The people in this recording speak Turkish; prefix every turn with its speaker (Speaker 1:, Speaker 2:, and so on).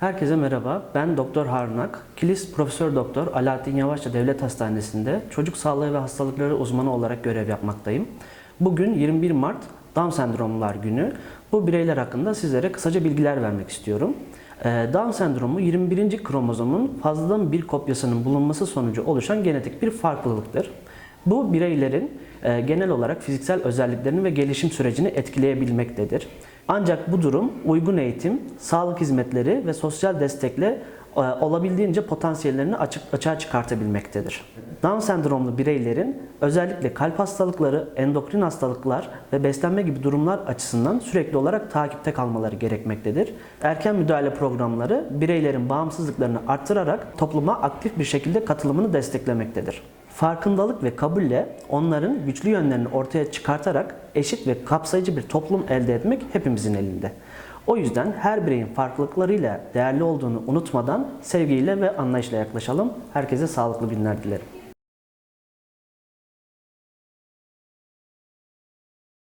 Speaker 1: Herkese merhaba. Ben Doktor Harnak. Kilis Profesör Doktor Alaaddin Yavaşça Devlet Hastanesi'nde çocuk sağlığı ve hastalıkları uzmanı olarak görev yapmaktayım. Bugün 21 Mart Down Sendromlar Günü. Bu bireyler hakkında sizlere kısaca bilgiler vermek istiyorum. Ee, Down sendromu 21. kromozomun fazladan bir kopyasının bulunması sonucu oluşan genetik bir farklılıktır. Bu bireylerin e, genel olarak fiziksel özelliklerini ve gelişim sürecini etkileyebilmektedir. Ancak bu durum uygun eğitim, sağlık hizmetleri ve sosyal destekle olabildiğince potansiyellerini açık, açığa çıkartabilmektedir. Down sendromlu bireylerin özellikle kalp hastalıkları, endokrin hastalıklar ve beslenme gibi durumlar açısından sürekli olarak takipte kalmaları gerekmektedir. Erken müdahale programları bireylerin bağımsızlıklarını artırarak topluma aktif bir şekilde katılımını desteklemektedir. Farkındalık ve kabulle onların güçlü yönlerini ortaya çıkartarak eşit ve kapsayıcı bir toplum elde etmek hepimizin elinde. O yüzden her bireyin farklılıklarıyla değerli olduğunu unutmadan sevgiyle ve anlayışla yaklaşalım. Herkese sağlıklı günler dilerim.